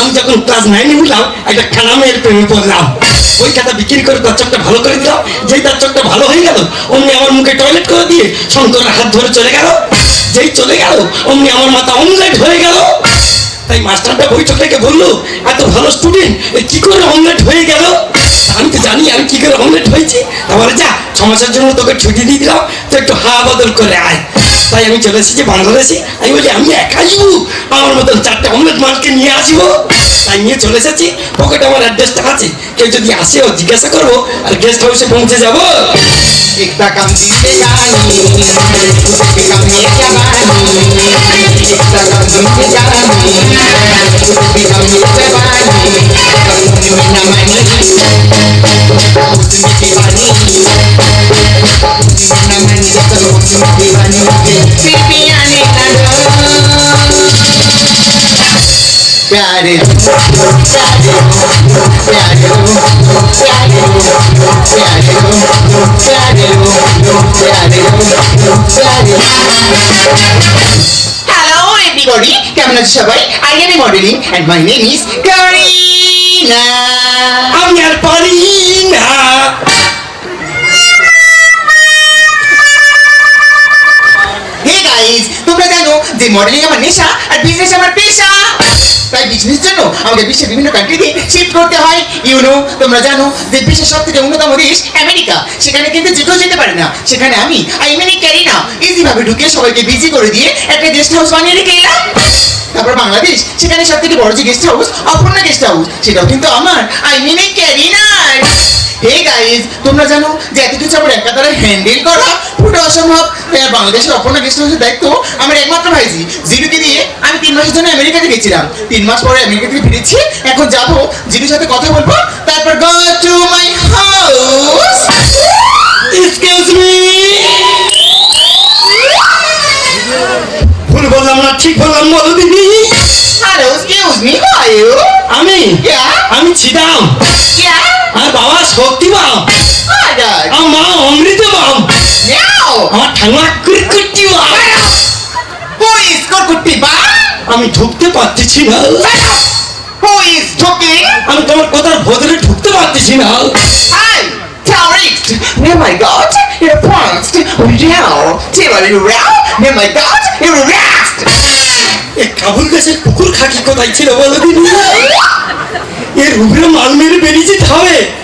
আমি যখন ক্লাস নাইনে উঠলাম একটা খানা মেয়ের প্রেমে পড়লাম। ওই খাতা বিক্রি করে তার চোখটা ভালো করে দিলাম। যেই তার চোখটা ভালো হয়ে গেল, অমনি আমার মুখে টয়লেট করে দিয়ে শঙ্করের হাত ধরে চলে গেল। যেই চলে গেল, অমনি আমার মাথা অমলেট হয়ে গেল। তাই মাস্টারটা বৈঠক থেকে বলল, এত ভালো স্টুডেন্ট কি করে অমলেট হয়ে গেল? জানি আমি কি করে অমলেট হয়েছি। তারপরে যা ছ মাসের জন্য তোকে ছুটি দিয়ে দিলাম তো একটু হাওয়া বদল করে আয়। তাই আমি চলে এসেছি বাংলাদেশে। আমি বলি আমি একাই আমার মতন চারটে অমলেট মালকে নিয়ে আসব? তাই নিয়ে চলে এসেছি। পকেটে আমার অ্যাড্রেসটা আছে। কেউ যদি আসে ও জিজ্ঞাসা করব আর গেস্ট হাউসে পৌঁছে যাব। একটা কাম দিতে জানি কাম নিয়ে জানি একটা কাম দিতে জানি কাম নিতে পারি কাম না মানি তুমি কি বানি না মানি তো তুমি বানি পিপি আনে না प्यारे प्यारे प्यारे प्यारे प्यारे Hello everybody, কেমন আছো সবাই? I am a modeling and my name is Karina. আমি আর পারি না মডেলিং আমার নেশা আর বিজনেস আমার পেশা। তাই বিজনেস জন্য আমাকে বিশ্বের বিভিন্ন কান্ট্রিতে শিফট করতে হয়। ইউনো তোমরা জানো যে বিশ্বের সব থেকে অন্যতম দেশ আমেরিকা। সেখানে কিন্তু যে কেউ যেতে পারে না। সেখানে আমি আই মিনি ক্যারি না ইজি ভাবে ঢুকে সবাইকে বিজি করে দিয়ে একটা গেস্ট হাউস বানিয়ে রেখে এলাম। তারপর বাংলাদেশ, সেখানে সব থেকে বড় যে guest house Aparna guest house সেটাও কিন্তু আমার। আই মিনি ক্যারি না হে গাইজ তোমরা জানো যে এত কিছু আমার একা দ্বারা হ্যান্ডেল করা পুরো অসম্ভব। বাংলাদেশের অপর্ণা দায়িত্ব আমার একমাত্র ভাইজি জিরুকে দিয়ে আমি তিন মাসের জন্য আমেরিকাতে গেছিলাম। তিন মাস পরে আমেরিকা থেকে ফিরেছি এখন যাব জিরুর সাথে কথা বলব তারপর go to my house excuse me ভুল বললাম না ঠিক বললাম বলো দিদি hello excuse me are you আমি. আমি ছিদাম আর বাবা শক্তি আদার আমার মা অমৃত আমার ঠাঙ্গা কুরকুটি ইজ কুরকুটি বা আমি ঢুকতে পারতেছি না আমি তোমার কথার বদলে ঢুকতে পারতেছি না! Oh my god, you're pranked! Real! You real? Oh my god, you're rest! এ কাবুল দেশের কুকুর খাকি কোথায় ছিল বলো দিদি এর উপরে মাল মেরে বেরিয়ে যেতে হবে হ্যাঁ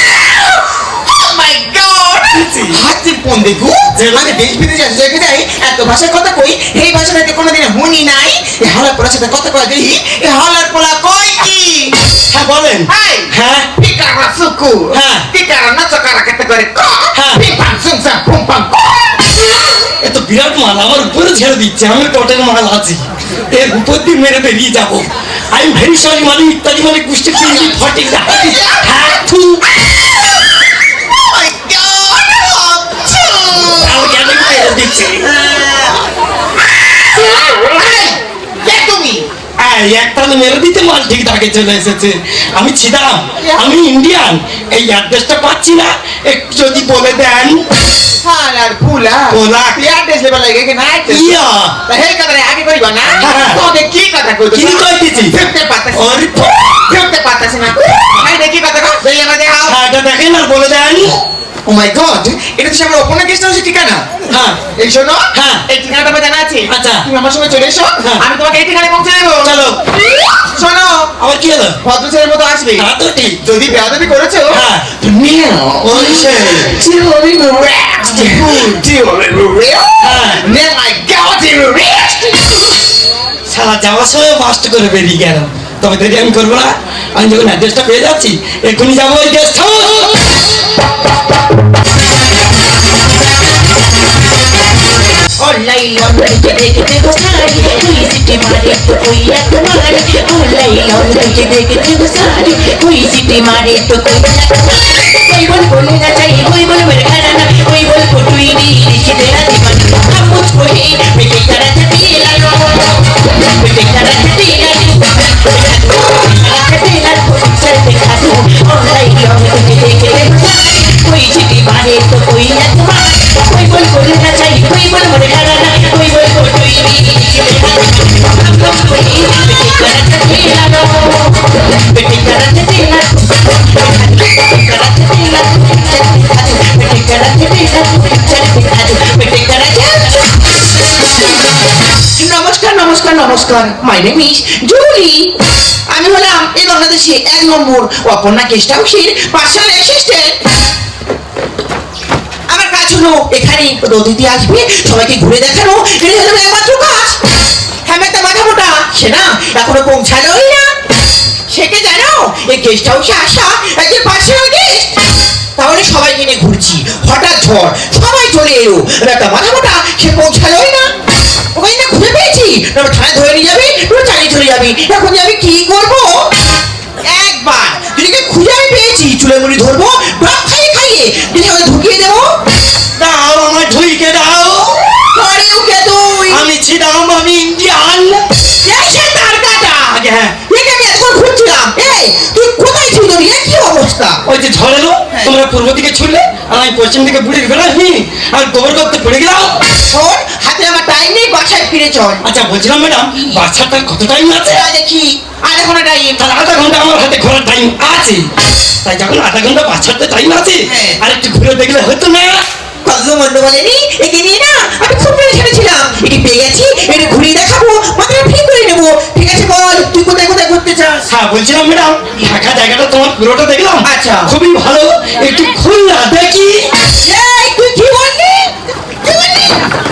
ফোন দেখু আমি দেশ বিদেশে যাই এত ভাষায় কথা কই এই ভাষাটাকে কোনোদিন শুনি নাই এ হালার পোলার সাথে কথা কয় দেখি এ হালার পোলা কয় কি হ্যাঁ বলেন! হ্যাঁ. Pikara na sakara kategori ko! Hah. Pimpang sung sang pum pang ko! বিরাট মাল আমার উপরে ছেড়ে দিচ্ছে আমি টটের মাল আছি এর উপর দিয়ে মেরে বেরিয়ে যাব আই এম ভেরি সরি মানে ইত্যাদি মানে পিঙ্কি ফটিক হ্যাঁ একটা তো মেরে দিতে মাল ঠিক চলে এসেছে আমি ছিলাম আমি ইন্ডিয়ান এই অ্যাড্রেসটা পাচ্ছি না একটু যদি বলে দেন হালার ফুলা। পোলা। তুই address level লাগে কি না? ইয়া তা আগে কইবা না? হ্যাঁ। কি কথা কইতো? কি কইতেছি? পারতাছি না। ওরে প- ফেলতে পারতাছি না। এই দেখি কথা কও, দেই আমার হ্যাঁ দেখেন আর বলে দেন Oh my god! এটা তো আমার ওপেনার গেস্ট হাউসের ঠিকানা। হ্যাঁ এই শোনো হ্যাঁ। এই ঠিকানাটা আমার জানা আছে আচ্ছা। তুমি আমার সঙ্গে চলে এসো হ্যাঁ। আমি তোমাকে এই ঠিকানায় পৌঁছে দেবো চলো শোনো আবার কি হলো ভদ্র ছেলের মতো আসবে তা তো ঠিক যদি বেয়াদবি করেছ হ্যাঁ। ওই সে। Tilly rest Tilly rest হ্যাঁ। Now I got you rest সারা যাওয়ার সময় বাস্ট করে বেরিয়ে গেল তবে দেরি আমি করব না আমি যখন অ্যাড্রেসটা পেয়ে যাচ্ছি এক্ষুনি যাব ওই গেস্ট হাউস অনলাইন অনলাইন দেখতে বসারি তুই সিটি মারে তো কই এক মারে অনলাইন অনলাইন দেখতে বসারি তুই সিটি মারে তো কই কই বল বলে না চাই কই বল মেরে খানা না কই বল ফটুই দি লিখে দে না নমস্কার নমস্কার নমস্কার। মাই নেম ইজ জুলি আমি হলাম এই বাংলাদেশে এক নম্বর অপর্ণা গেস্ট হাউসের পার্সোনাল অ্যাসিস্ট্যান্ট আমার কাজ হলো এখানে অতিথি আসবে, সবাইকে ঘুরে দেখানো। এটাই হলো একমাত্র কাজ। হ্যাঁ মাথা মোটা সে না এখনও পৌঁছালোই না। সেটা জানো? এই গেস্ট হাউসে আসা একজন পার্সোনাল গেস্ট তাহলে সবাই নিয়ে ঘুরছি। হঠাৎ ঝড়, সবাই চলে এলো। একটা মাথা মোটা সে পৌঁছালোই না। ওই না থানায় ধরে নিয়ে যাবে? চালিয়ে চলে যাবে। এখন আমি কি করব? একবার। খুঁজে আমি পেয়েছি। চুলে মুড়ি ধরবো খাইয়ে খাইয়ে। যদি ওকে ঢুকিয়ে দেবো। দাও আমার দাও। তুই। আমি ছিলাম আমি ইন্ডিয়ান। এসে তার কাটা আগে হ্যাঁ। একে আমি এতক্ষণ খুঁজছিলাম। এই তুই কোথায় ছিল কি অবস্থা? ওই যে ঝড় এলো হ্যাঁ। তোমরা পূর্ব দিকে ছুটলে আর আমি পশ্চিম দিকে বুড়ির বেলা আর গোবর করতে পড়ে গেলাম। শোন হাতে আমার টাইম বাসায় ফিরে চল। আচ্ছা বলছিলাম ম্যাডাম বাচ্চাটার কত টাইম আছে? যা দেখি। আধা ঘণ্টা টাইম তাহলে আধা ঘণ্টা আমার হাতে ঘোরার টাইম আছে। তাই যখন আধা ঘণ্টা বাচ্চাতে টাইম আছে হ্যাঁ। আর একটু ঘুরে দেখলে হতো না? কত মন্দ বলেনি? একে নিয়ে না আমি খুব টেনশনে ছিলাম এটি পেয়ে গেছি এটা ঘুরিয়ে দেখাবো মাথাটা ঠিক করে নেব। ঠিক আছে বল তুই কোথায় কোথায় ঘুরতে চাস? হ্যাঁ বলছিলাম ম্যাডাম ফাঁকা জায়গাটা তোমার পুরোটা দেখলাম। আচ্ছা। খুবই ভালো। একটু খুলনা দেখি। এই তুই কি বললি কি বললি? কি বললি?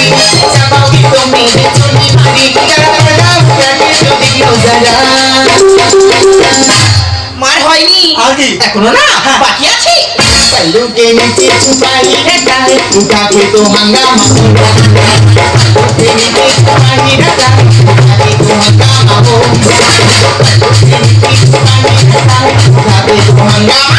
মারি মার হয়নি আগে এখনো না বাকি আছে पल्लू के नीचे छुपाई रहता है उठा के तो हंगामा हो पल्लू के नीचे छुपाई रहता है उठा के तो हंगामा हो पल्लू के नीचे छुपाई रहता है उठा के तो हंगामा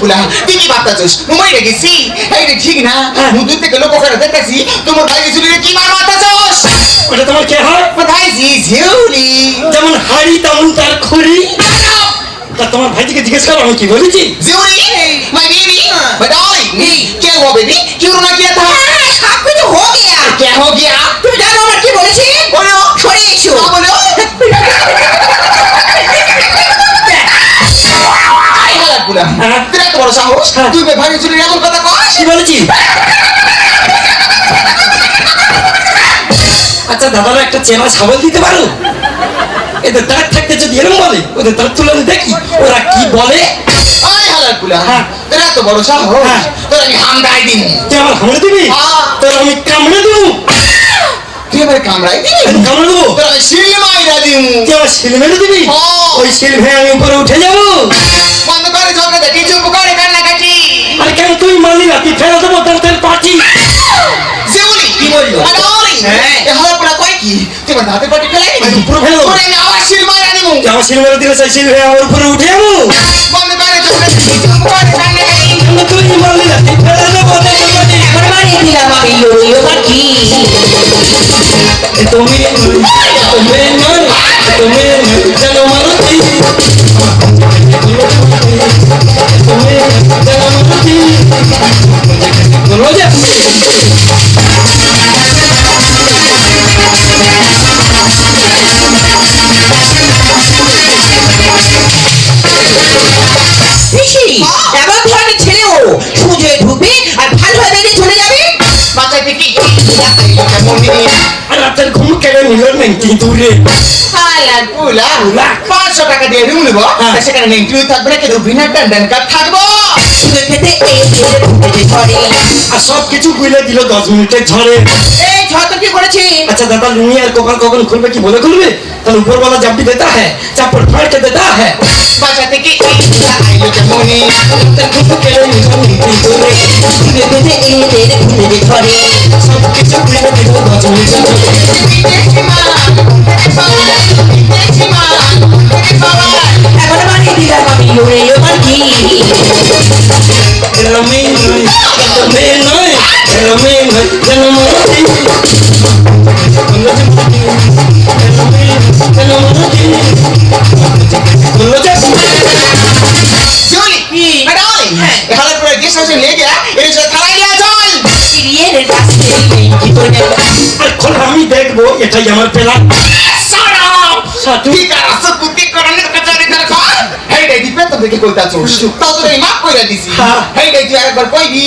পুলা তুই কি ভাবতাছিস মুম্বাই গেছি এই রে ঠিক না মুদুর থেকে লোক করে দেখতেছি তোমার ভাই ঝুলি কি মার মারতাছস ওটা তোমার কে হয়? কোথায় জি ঝুলি। যেমন হাড়ি তেমন তার খুঁড়ি। তা তোমার ভাইটিকে জিজ্ঞেস করো আমি কি বলেছি? জিউরি মাই বেবি মাই ডার্লিং কে হো বেবি কি না কিয়া থা সব কিছু হো গিয়া। কে হো গিয়া? তুমি জানো আমার কি বলেছি? বলো সরে এসো বলো। হ্যাঁ। বড়। সাহস? হ্যাঁ। তুই ভাই চুরি এমন কথা কস? কি বলেছি? আচ্ছা দাদারা একটা চেনা সাবল দিতে পারো? এদের দাঁত থাকতে যদি এরকম বলে ওদের দাঁত তুলে আমি দেখি ওরা কি বলে? আই হালাত বুলা হ্যাঁ। তোর এত বড় সাহস হ্যাঁ। তোর আমি হামদাই দিন তুই আমার হামড়ে দিবি? হ্যাঁ। তোর আমি কামড়ে দেবো। তুই আমার কামড়াই দিবি? কামড়ে দেবো। তোর আমি সিলমাইরা দিমু তুই আমার শিল মেরে দিবি? হ্যাঁ। ওই শিল ভেঙে আমি উপরে উঠে যাব। বন্ধ করে ঝগড়া দেখি চুপ করে কান্নাকাটি আর কেন তুই মানলি না? তুই ফেলে দেবো দাঁতের পাটি জিউলি কি বলল? হ্যাঁ। এ পুরা কয় কি তুই আমার দাঁতের পাটি ফেলাই দিবি? আমি পুরো ফেলে। দেবো। আমি আবার সিলমাইরা দিমু তুই আমার শিল মেরে দিলে সেই শিল ভেঙে আমার উপরে উঠে যাব বন্ধ করে তুই মানলি না তুই ফেলে দেবো আমার বাড়ি দিলাম আমি ইয়ো পাখি তুমি তুমি নয় তুমি যেন মারুতি। তুমি যেন মারুতি। রোজা রাতের ঘুম কেড়ে নিল নেংটি দূরে। পাঁচশো টাকা দিয়ে রুম নেব। সেখানে নেংটিও থাকবে না কিন্তু বিনা ডান্ডান কার্ড থাকব আর সব কিছু বুঝলে দিল দশ মিনিটের ঝড়ে এই ঝড় তো কি করেছি আচ্ছা দাদা লুঙ্গি আর কখন কখন খুলবে কি বলে খুলবে তাহলে উপর वाला जब भी देता है चप्पल फाड़ के देता है बजाते की आइयो के मोने तक खुद के लिए मोने तोरे धीरे धीरे ए तेरे खुले दे थोड़े सब कुछ खुले दे दो दो चले चले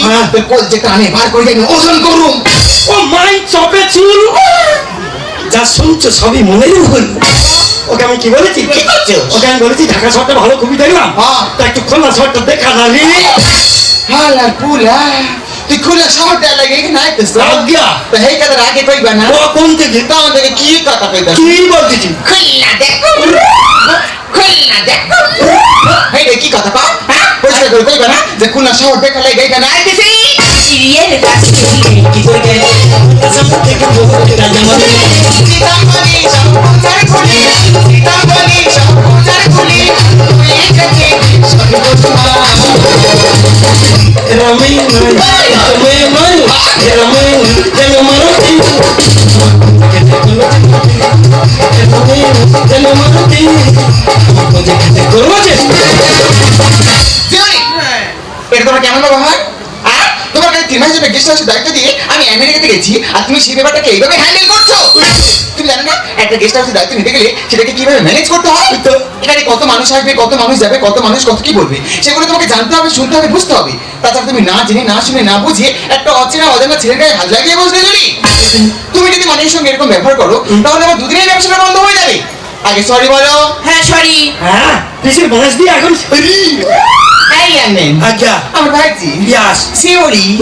হ্যাঁ। তোর কোল যে কানে বার করে দেন ওজন করুম ও মাই চপে চুল। যা শুনছো সবই মনেই ভুল ওকে আমি কি বলেছি? কি করছিস? ওকে আমি বলেছি ঢাকা শহরটা ভালো খুবই দেখলাম। হ্যাঁ। তা একটু খোলা শহরটা দেখা পুলা। তুই খুলে শহর দেয়া লাগে নাই তো আজ্ঞা। তো হেই কথা রাগে কইবা না? ও কোন থেকে? তো আমাদেরকে কি কথা কইতা কি বলতিছি খুলনা দেখো খুলনা দেখো হেই রে কি কথা কও হ্যাঁ পরিষ্কার করে কইবা না যে খুলনা শহর দেখা লাগে এখানে আইতেছি সিরিয়াল কাছে কি করে সামনে থেকে বলতে রাজা মানে সীতামণি সম্পূজার খুলি সীতামণি সম্পূজার খুলি তুই এসেছে সর্বসমা রমে নয় রমে নয় রমে যেন মারতি রমে যেন মারতি খোঁজে খেতে করব যে জিওনি এটা তোমার কেমন ব্যবহার আর তোমার কাছে তিন মাস ধরে গেস্ট হাউসের দায়িত্ব দিয়ে আমি আমেরিকাতে গেছি আর তুমি সেই ব্যাপারটাকে এইভাবে হ্যান্ডেল করছ? তুমি জানো না একটা গেস্ট হাউসের দায়িত্ব নিতে গেলে সেটাকে কীভাবে ম্যানেজ করতে হয়? তো। এখানে কত মানুষ আসবে কত মানুষ যাবে কত মানুষ কত কি বলবে? সেগুলো তোমাকে জানতে হবে শুনতে হবে বুঝতে হবে। তাছাড়া তুমি না জেনে না শুনে না বুঝে একটা অচেনা অজানা ছেলের গায়ে হাত লাগিয়ে বসলে যদি? তুমি যদি মানুষের সঙ্গে এরকম ব্যবহার করো তাহলে আমার দুদিনের ব্যবসাটা বন্ধ হয়ে যাবে। আগে সরি বলো। হ্যাঁ সরি হ্যাঁ পিসির বাঁশ দিয়ে এখন সরি এই আচ্ছা। আমার ভাইজি ইয়াস সিওরি।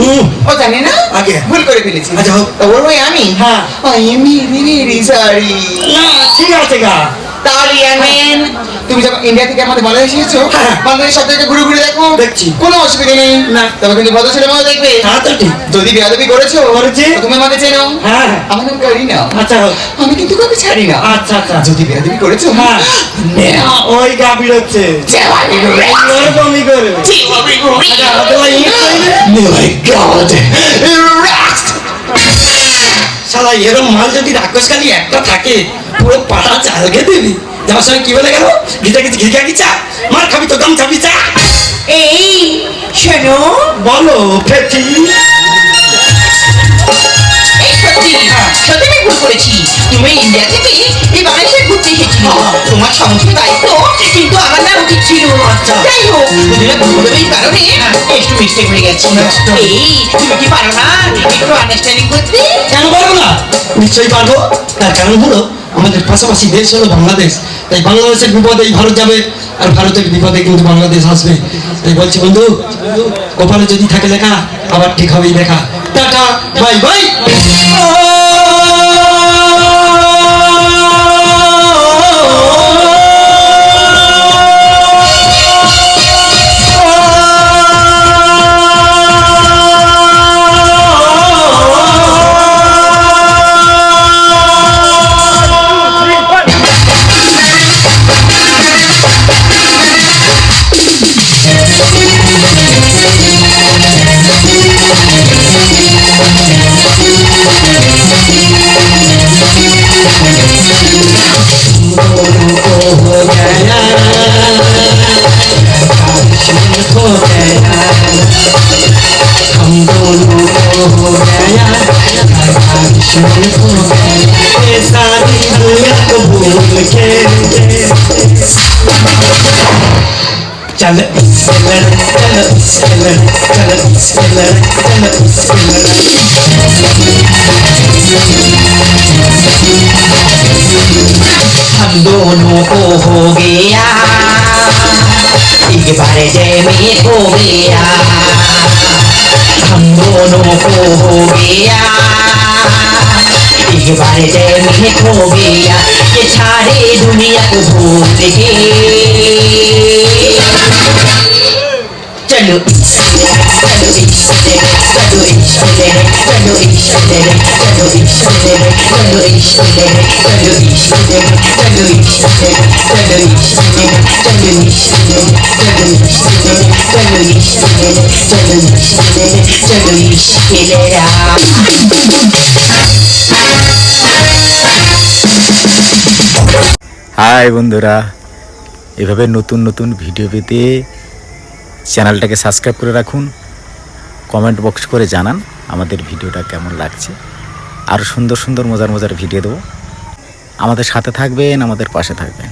ও জানে না? আগে। ভুল করে ফেলেছি। আচ্ছা, হোক। ওর ওই আমি? হ্যাঁ। I am very very sorry না ঠিক আছে গা। তাহলে আমেন তুমি যখন ইন্ডিয়া থেকে আমাদের মালয়েশিয়া এসেছ হ্যাঁ। বাংলাদেশ সব জায়গায় ঘুরে ঘুরে দেখো দেখছি। কোনো অসুবিধা নেই না। তবে কিন্তু ভদ্র ছেলে মতো দেখবে তা তো ঠিক যদি বেয়াদবি করেছ করেছি। তুমি আমাকে চেনো হ্যাঁ আমার নাম কারিনা আচ্ছা আমি কিন্তু কাউকে ছাড়ি না আচ্ছা আচ্ছা যদি বেয়াদবি করেছ হ্যাঁ। ওই গা বিড়চ্ছে। ওরকমই করবে দেওয়ালি রুড়ে। আচ্ছা করবে Oh! শালা এরম মাল যদি রাক্ষস রাক্ষসকালী একটা থাকে পুরো পাটা চালকে দিবি যাওয়ার সময় কি বলে গেল? গিটা গিচি ঘিকা গিচা। মার খাবি তো গামছা পিচা। এই শোনো। বলো ফেটি। সত্যি সত্যি আমি ভুল করেছি। তুমি ইন্ডিয়া থেকে এই বাংলাদেশে ঘুরতে এসেছিল। তোমার সমস্ত দায়িত্ব কিন্তু আমার না উচিত ছিল। যাই হোক কারণে একটু মিস্টেক হয়ে গেছে। এই তুমি কি পারো না? একটু আন্ডারস্ট্যান্ডিং করতে? কেন পারব না? নিশ্চয়ই পারব। তার কারণ হলো আমাদের পাশাপাশি দেশ হলো বাংলাদেশ। তাই বাংলাদেশের বিপদে এই ভারত যাবে আর ভারতের বিপদে কিন্তু বাংলাদেশ আসবে। তাই বলছি, বন্ধু, কপালে যদি থাকে লেখা আবার ঠিক হবেই দেখা। টাটা বাই বাই हम दोनों को हो गया राधा को ये सारी हलत भूल के चल चल चल चल चल चल हम दोनों को हो गया के बारे जैमी को गया। हम दोनों को हो गया। एक बार देवी को गया। ये सारी दुनिया को भूल गई Cuando inchate, cuando inchate, cuando inchate, cuando inchate, cuando inchate, cuando inchate, cuando inchate, cuando inchate, cuando inchate, cuando inchate, cuando inchate, cuando inchate, cuando inchate, cuando inchate, hi বন্ধুরা এভাবে নতুন নতুন ভিডিও পেতে চ্যানেলটাকে সাবস্ক্রাইব করে রাখুন। Comment box করে জানান আমাদের ভিডিওটা কেমন লাগছে। আরও সুন্দর সুন্দর মজার মজার ভিডিও দেবো। আমাদের সাথে থাকবেন, আমাদের পাশে থাকবেন।